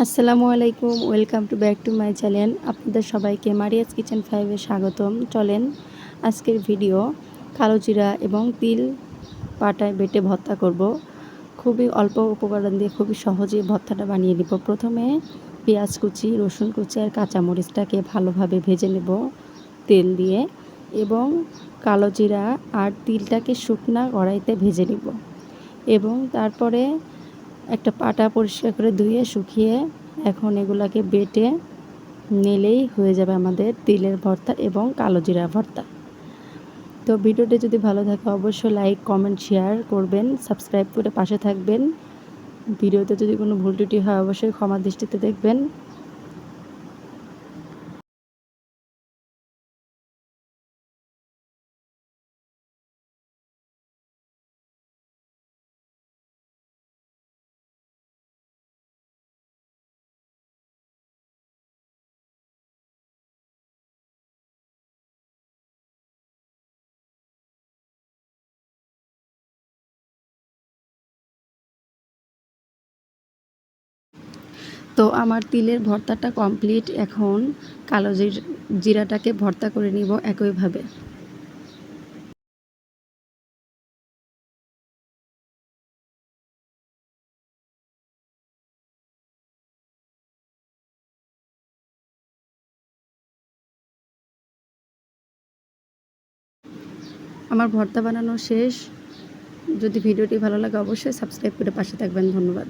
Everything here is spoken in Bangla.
আসসালামু আলাইকুম, welcome to back to my channel. আপনাদের সবাইকে মারিয়াস কিচেন ফাইভে স্বাগতম। চলেন আজকের ভিডিও কালো জিরা এবং তিল পাটায় বেটে ভর্তা করব। খুবই অল্প উপকরণ দিয়ে খুবই সহজে ভর্তাটা বানিয়ে নিব। প্রথমে পেঁয়াজ কুচি, রসুন কুচি আর কাঁচামরিচটাকে ভালোভাবে ভেজে নেব তেল দিয়ে এবং কালো জিরা আর তিলটাকে শুকনা কড়াইতে ভেজে নিব এবং তারপরে একটা পাটা পরিষ্কার করে ধুয়ে, শুকিয়ে এখন এগুলাকে বেটে নিলেই হয়ে যাবে আমাদের তিলের ভর্তা এবং কালো জিরা ভর্তা। তো ভিডিওটি যদি ভালো থাকে অবশ্যই লাইক, কমেন্ট, শেয়ার করবেন, সাবস্ক্রাইব করে পাশে থাকবেন। ভিডিওতে যদি কোনো ভুল ত্রুটি হয় অবশ্যই ক্ষমা দৃষ্টিতে দেখবেন। তো আমার তিলের ভর্তাটা কমপ্লিট। এখন কালো জিরাটাকে ভর্তা করে নিব একইভাবে। আমার ভর্তা বানানো শেষ। যদি ভিডিওটি ভালো লাগে, অবশ্যই সাবস্ক্রাইব করে পাশে থাকবেন। ধন্যবাদ।